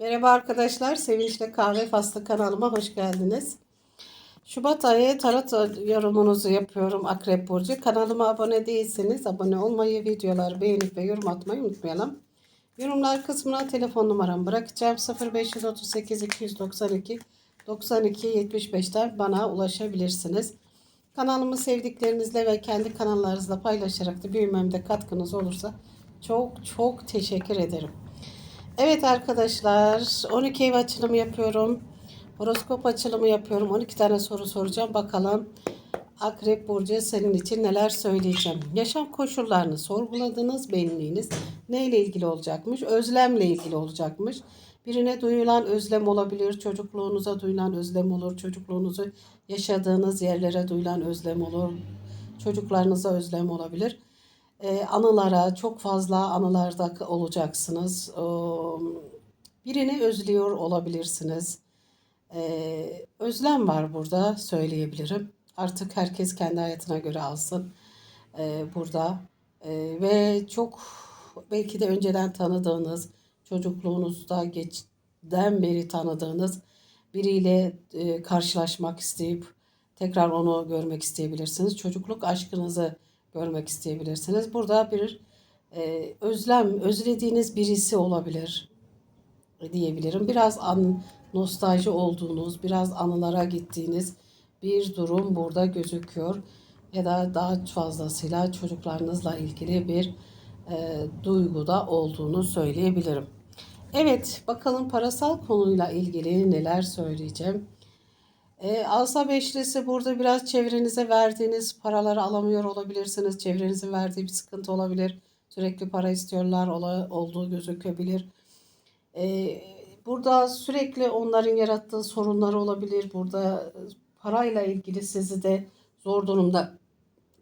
Merhaba arkadaşlar, Sevinçle Kahve Faslı kanalıma hoş geldiniz. Şubat ayı tarot yorumunuzu yapıyorum Akrep Burcu. Kanalıma abone değilseniz abone olmayı, videoları beğenip ve yorum atmayı unutmayalım. Yorumlar kısmına telefon numaramı bırakacağım. 0538 292 92 75'ten bana ulaşabilirsiniz. Kanalımı sevdiklerinizle ve kendi kanallarınızla paylaşarak da büyümemde katkınız olursa çok çok teşekkür ederim. Evet arkadaşlar 12 ev açılımı yapıyorum. Horoskop açılımı yapıyorum. 12 tane soru soracağım. Bakalım Akrep Burcu senin için neler söyleyeceğim. Yaşam koşullarını sorguladığınız benliğiniz neyle ilgili olacakmış? Özlemle ilgili olacakmış. Birine duyulan özlem olabilir. Çocukluğunuza duyulan özlem olur. Çocukluğunuzu yaşadığınız yerlere duyulan özlem olur. Çocuklarınıza özlem olabilir e, anılara çok fazla anılarda olacaksınız. E, birini özlüyor olabilirsiniz. E, özlem var burada söyleyebilirim. Artık herkes kendi hayatına göre alsın e, burada. E, ve çok belki de önceden tanıdığınız, çocukluğunuzda geçten beri tanıdığınız biriyle e, karşılaşmak isteyip tekrar onu görmek isteyebilirsiniz. Çocukluk aşkınızı görmek isteyebilirsiniz. Burada bir e, özlem, özlediğiniz birisi olabilir diyebilirim. Biraz an, nostalji olduğunuz, biraz anılara gittiğiniz bir durum burada gözüküyor. Ya da daha fazlasıyla çocuklarınızla ilgili bir e, duyguda olduğunu söyleyebilirim. Evet, bakalım parasal konuyla ilgili neler söyleyeceğim. E, Asa beşlisi burada biraz çevrenize verdiğiniz paraları alamıyor olabilirsiniz. Çevrenizin verdiği bir sıkıntı olabilir. Sürekli para istiyorlar ola, olduğu gözükebilir. E, burada sürekli onların yarattığı sorunlar olabilir. Burada parayla ilgili sizi de zor durumda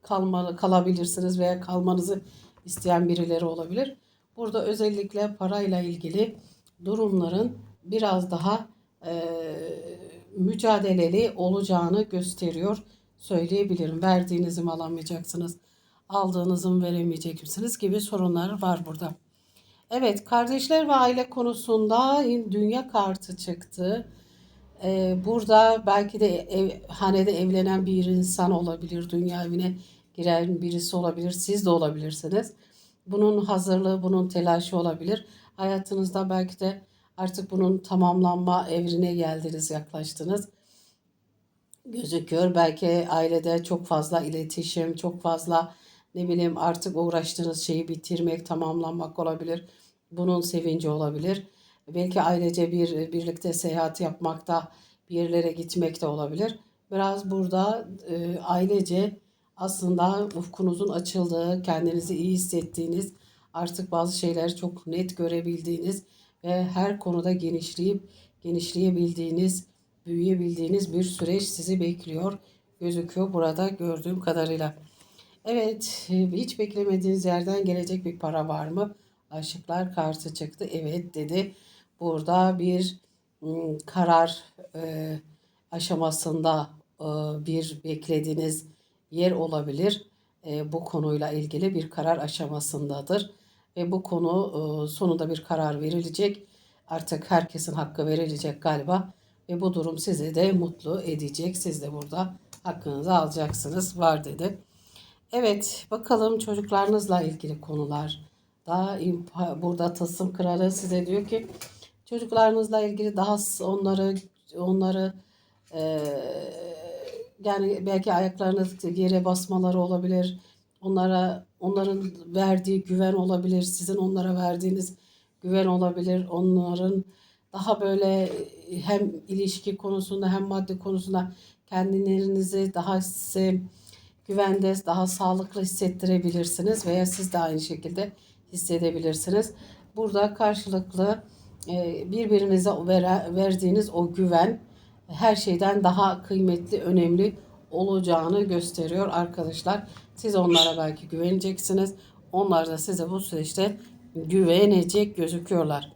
kalmalı, kalabilirsiniz veya kalmanızı isteyen birileri olabilir. Burada özellikle parayla ilgili durumların biraz daha e, mücadeleli olacağını gösteriyor söyleyebilirim. Verdiğinizi mi alamayacaksınız, aldığınızı mı veremeyeceksiniz gibi sorunlar var burada. Evet kardeşler ve aile konusunda dünya kartı çıktı. Ee, burada belki de ev, hanede evlenen bir insan olabilir, dünya evine giren birisi olabilir, siz de olabilirsiniz. Bunun hazırlığı, bunun telaşı olabilir. Hayatınızda belki de Artık bunun tamamlanma evrine geldiniz, yaklaştınız. Gözüküyor. Belki ailede çok fazla iletişim, çok fazla ne bileyim artık uğraştığınız şeyi bitirmek, tamamlanmak olabilir. Bunun sevinci olabilir. Belki ailece bir birlikte seyahat yapmakta, bir yerlere gitmek de olabilir. Biraz burada e, ailece aslında ufkunuzun açıldığı, kendinizi iyi hissettiğiniz, artık bazı şeyleri çok net görebildiğiniz ve her konuda genişleyip genişleyebildiğiniz, büyüyebildiğiniz bir süreç sizi bekliyor gözüküyor burada gördüğüm kadarıyla. Evet, hiç beklemediğiniz yerden gelecek bir para var mı? Aşıklar kartı çıktı. Evet dedi. Burada bir ıı, karar e, aşamasında e, bir beklediğiniz yer olabilir. E, bu konuyla ilgili bir karar aşamasındadır ve bu konu e, sonunda bir karar verilecek. Artık herkesin hakkı verilecek galiba ve bu durum sizi de mutlu edecek. Siz de burada hakkınızı alacaksınız var dedi. Evet bakalım çocuklarınızla ilgili konular. Daha burada tasım kralı size diyor ki çocuklarınızla ilgili daha onları onları e, yani belki ayaklarınız yere basmaları olabilir Onlara onların verdiği güven olabilir, sizin onlara verdiğiniz güven olabilir. Onların daha böyle hem ilişki konusunda hem maddi konusunda kendilerinizi daha size güvende, daha sağlıklı hissettirebilirsiniz veya siz de aynı şekilde hissedebilirsiniz. Burada karşılıklı e, birbirinize verdiğiniz o güven her şeyden daha kıymetli, önemli olacağını gösteriyor arkadaşlar. Siz onlara belki güveneceksiniz. Onlar da size bu süreçte güvenecek gözüküyorlar.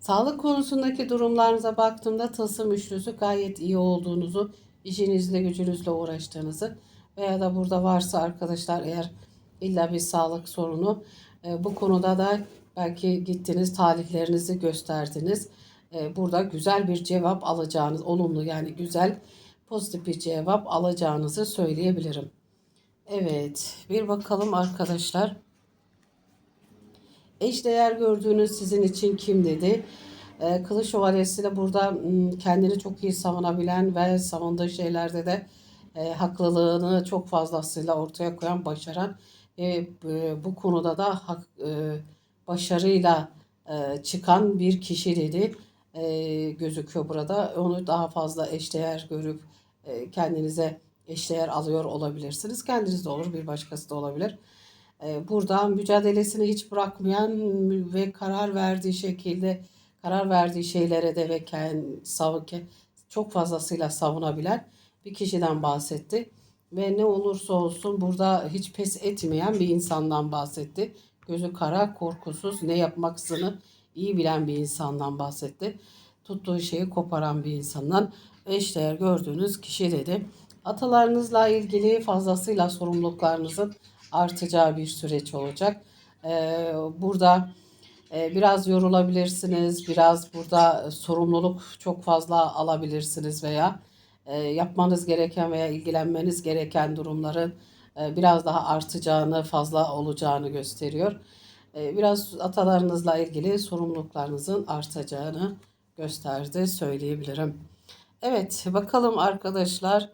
Sağlık konusundaki durumlarınıza baktığımda tılsım üçlüsü gayet iyi olduğunuzu, işinizle gücünüzle uğraştığınızı veya da burada varsa arkadaşlar eğer illa bir sağlık sorunu e, bu konuda da belki gittiniz talihlerinizi gösterdiniz. e, burada güzel bir cevap alacağınız, olumlu yani güzel pozitif bir cevap alacağınızı söyleyebilirim. Evet, bir bakalım arkadaşlar. Eşdeğer gördüğünüz sizin için kim dedi? Ee, Kılıç Şövalyesi de burada m, kendini çok iyi savunabilen ve savunduğu şeylerde de e, haklılığını çok fazlasıyla ortaya koyan, başaran ve e, bu konuda da hak, e, başarıyla e, çıkan bir kişi dedi e, gözüküyor burada. Onu daha fazla eşdeğer görüp e, kendinize eşdeğer alıyor olabilirsiniz. Kendiniz de olur, bir başkası da olabilir. E, burada mücadelesini hiç bırakmayan ve karar verdiği şekilde karar verdiği şeylere de ve kendi çok fazlasıyla savunabilen bir kişiden bahsetti. Ve ne olursa olsun burada hiç pes etmeyen bir insandan bahsetti. Gözü kara, korkusuz, ne yapmaksını iyi bilen bir insandan bahsetti. Tuttuğu şeyi koparan bir insandan eşdeğer gördüğünüz kişi dedi. Atalarınızla ilgili fazlasıyla sorumluluklarınızın artacağı bir süreç olacak. Ee, burada e, biraz yorulabilirsiniz, biraz burada sorumluluk çok fazla alabilirsiniz veya e, yapmanız gereken veya ilgilenmeniz gereken durumların e, biraz daha artacağını, fazla olacağını gösteriyor. Biraz atalarınızla ilgili sorumluluklarınızın artacağını gösterdi söyleyebilirim. Evet, bakalım arkadaşlar.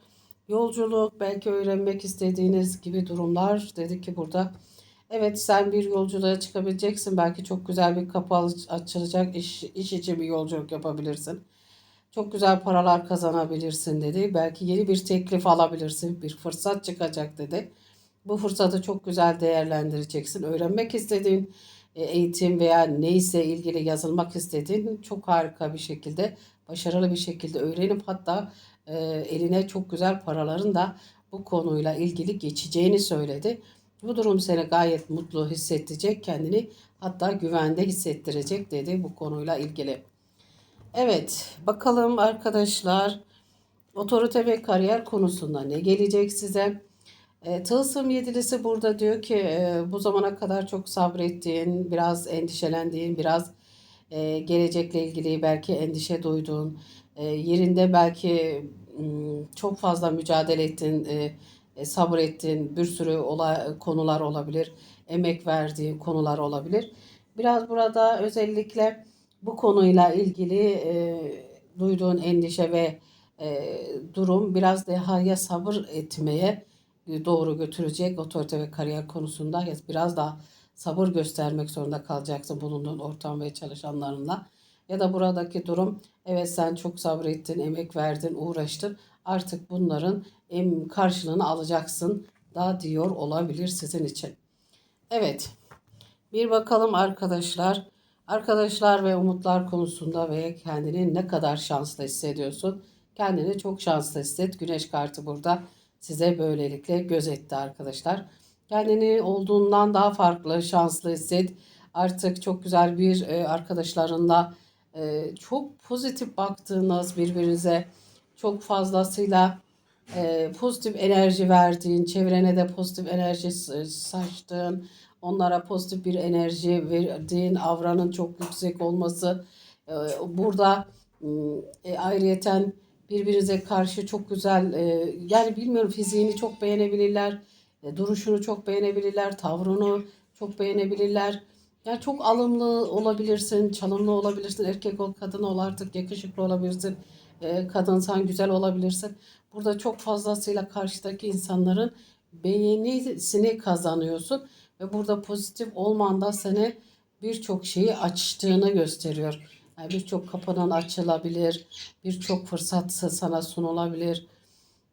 Yolculuk, belki öğrenmek istediğiniz gibi durumlar dedik ki burada. Evet sen bir yolculuğa çıkabileceksin. Belki çok güzel bir kapı açılacak. İş, iş için bir yolculuk yapabilirsin. Çok güzel paralar kazanabilirsin dedi. Belki yeni bir teklif alabilirsin. Bir fırsat çıkacak dedi. Bu fırsatı çok güzel değerlendireceksin. Öğrenmek istediğin e, eğitim veya neyse ilgili yazılmak istediğin çok harika bir şekilde, başarılı bir şekilde öğrenip hatta e, eline çok güzel paraların da bu konuyla ilgili geçeceğini söyledi. Bu durum seni gayet mutlu hissettirecek, kendini hatta güvende hissettirecek dedi bu konuyla ilgili. Evet, bakalım arkadaşlar otorite ve kariyer konusunda ne gelecek size? E, Tılsım yedilisi burada diyor ki e, bu zamana kadar çok sabrettiğin, biraz endişelendiğin, biraz e, gelecekle ilgili belki endişe duyduğun, e, yerinde belki çok fazla mücadele ettin, e, e, sabrettiğin bir sürü konular olabilir, emek verdiğin konular olabilir. Biraz burada özellikle bu konuyla ilgili e, duyduğun endişe ve e, durum biraz daha ya sabır etmeye doğru götürecek otorite ve kariyer konusunda ya biraz daha sabır göstermek zorunda kalacaksın bulunduğun ortam ve çalışanlarınla. Ya da buradaki durum evet sen çok sabrettin, emek verdin, uğraştın. Artık bunların karşılığını alacaksın da diyor olabilir sizin için. Evet. Bir bakalım arkadaşlar. Arkadaşlar ve umutlar konusunda ve kendini ne kadar şanslı hissediyorsun? Kendini çok şanslı hisset. Güneş kartı burada size böylelikle gözetti arkadaşlar. Kendini olduğundan daha farklı, şanslı hisset. Artık çok güzel bir e, arkadaşlarınla e, çok pozitif baktığınız birbirinize çok fazlasıyla e, pozitif enerji verdiğin, çevrene de pozitif enerji saçtığın, onlara pozitif bir enerji verdiğin, avranın çok yüksek olması. E, burada e, ayrıyeten birbirinize karşı çok güzel e, yani bilmiyorum fiziğini çok beğenebilirler. E, duruşunu çok beğenebilirler. Tavrını çok beğenebilirler. Yani çok alımlı olabilirsin, çalımlı olabilirsin. Erkek ol, kadın ol artık yakışıklı olabilirsin. E, kadınsan güzel olabilirsin. Burada çok fazlasıyla karşıdaki insanların beğenisini kazanıyorsun. Ve burada pozitif olman da seni birçok şeyi açtığını gösteriyor. Yani birçok kapının açılabilir, birçok fırsat sana sunulabilir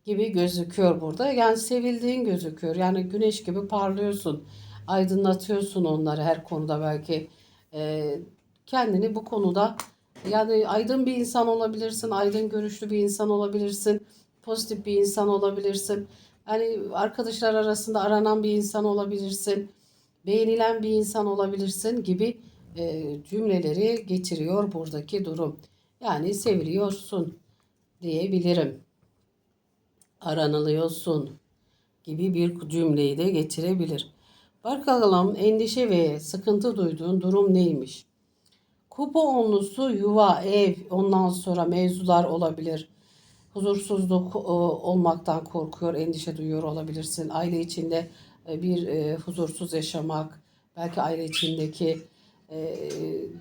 gibi gözüküyor burada. Yani sevildiğin gözüküyor. Yani güneş gibi parlıyorsun. Aydınlatıyorsun onları her konuda belki. E, kendini bu konuda yani aydın bir insan olabilirsin, aydın görüşlü bir insan olabilirsin, pozitif bir insan olabilirsin. Yani arkadaşlar arasında aranan bir insan olabilirsin, beğenilen bir insan olabilirsin gibi e, cümleleri getiriyor buradaki durum. Yani seviliyorsun diyebilirim. Aranılıyorsun gibi bir cümleyi de getirebilir. Bakalım endişe ve sıkıntı duyduğun durum neymiş? Kupa onlusu yuva, ev, ondan sonra mevzular olabilir. Huzursuzluk e, olmaktan korkuyor, endişe duyuyor olabilirsin. Aile içinde e, bir e, huzursuz yaşamak, belki aile içindeki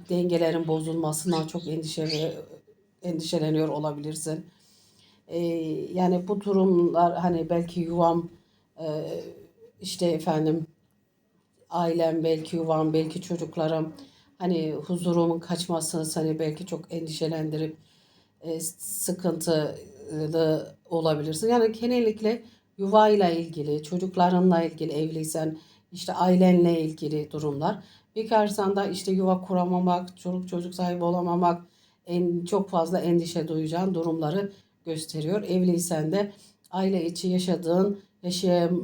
dengelerin bozulmasından çok endişe ve endişeleniyor olabilirsin. Yani bu durumlar hani belki yuvam işte efendim ailem belki yuvam belki çocuklarım hani huzurumun kaçmasını seni belki çok endişelendirip e, sıkıntılı olabilirsin. Yani genellikle yuvayla ilgili, çocuklarınla ilgili evliysen işte ailenle ilgili durumlar. Bekarsan da işte yuva kuramamak, çocuk çocuk sahibi olamamak, en çok fazla endişe duyacağın durumları gösteriyor. Evliysen de aile içi yaşadığın,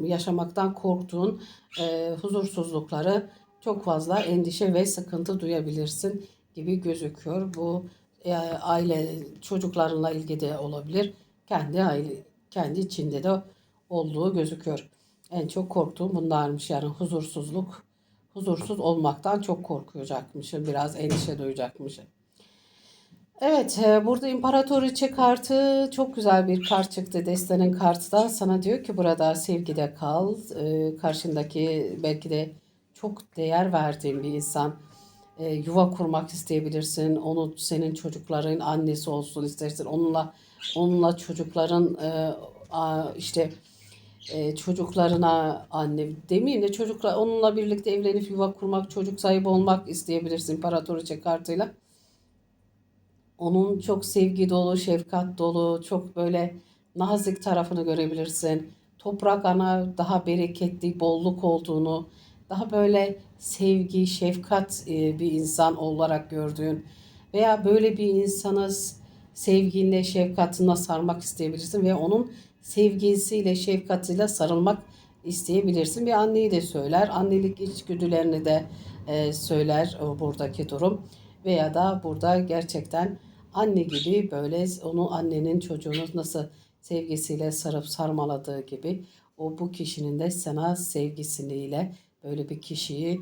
yaşamaktan korktuğun e, huzursuzlukları çok fazla endişe ve sıkıntı duyabilirsin gibi gözüküyor. Bu e, aile çocuklarınla ilgili olabilir. Kendi aile kendi içinde de olduğu gözüküyor. En çok korktuğum bunlarmış yani huzursuzluk. Huzursuz olmaktan çok korkacakmışım. Biraz endişe duyacakmışım. Evet, e, burada İmparatoriçe kartı çok güzel bir kart çıktı. Destenin kartı da sana diyor ki burada sevgide kal. E, karşındaki belki de çok değer verdiğin bir insan. E, yuva kurmak isteyebilirsin. Onu senin çocukların annesi olsun istersin. Onunla onunla çocukların işte çocuklarına anne demeyeyim de çocukla onunla birlikte evlenip yuva kurmak, çocuk sahibi olmak isteyebilirsin İmparatoriçe kartıyla onun çok sevgi dolu, şefkat dolu, çok böyle nazik tarafını görebilirsin. Toprak ana daha bereketli, bolluk olduğunu, daha böyle sevgi, şefkat e, bir insan olarak gördüğün veya böyle bir insanı sevginle, şefkatine sarmak isteyebilirsin ve onun sevgisiyle, şefkatiyle sarılmak isteyebilirsin. Bir anneyi de söyler, annelik içgüdülerini de e, söyler o buradaki durum veya da burada gerçekten anne gibi böyle onu annenin çocuğunu nasıl sevgisiyle sarıp sarmaladığı gibi o bu kişinin de sana sevgisiyle böyle bir kişiyi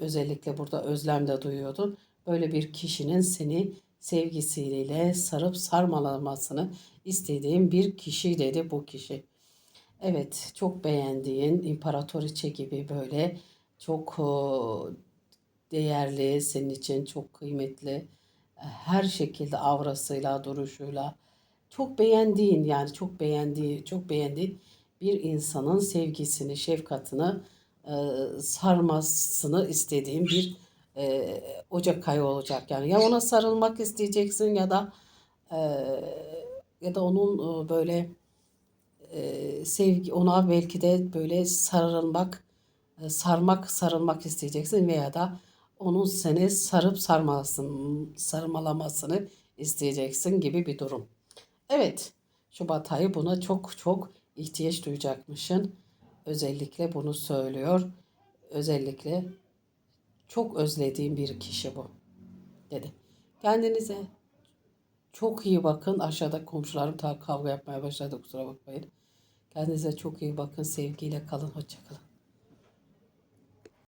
özellikle burada özlem de duyuyordu. Böyle bir kişinin seni sevgisiyle sarıp sarmalamasını istediğim bir kişi dedi bu kişi. Evet çok beğendiğin imparatoriçe gibi böyle çok değerli, senin için çok kıymetli, her şekilde avrasıyla, duruşuyla çok beğendiğin yani çok beğendiği, çok beğendiğin bir insanın sevgisini, şefkatini e, sarmasını istediğim bir e, Ocak ayı olacak yani. Ya ona sarılmak isteyeceksin ya da e, ya da onun e, böyle e, sevgi ona belki de böyle sarılmak e, sarmak sarılmak isteyeceksin veya da onun seni sarıp sarmasın, sarmalamasını isteyeceksin gibi bir durum. Evet, Şubat ayı buna çok çok ihtiyaç duyacakmışsın. Özellikle bunu söylüyor. Özellikle çok özlediğim bir kişi bu dedi. Kendinize çok iyi bakın. Aşağıda komşularım kavga yapmaya başladı kusura bakmayın. Kendinize çok iyi bakın. Sevgiyle kalın. Hoşçakalın.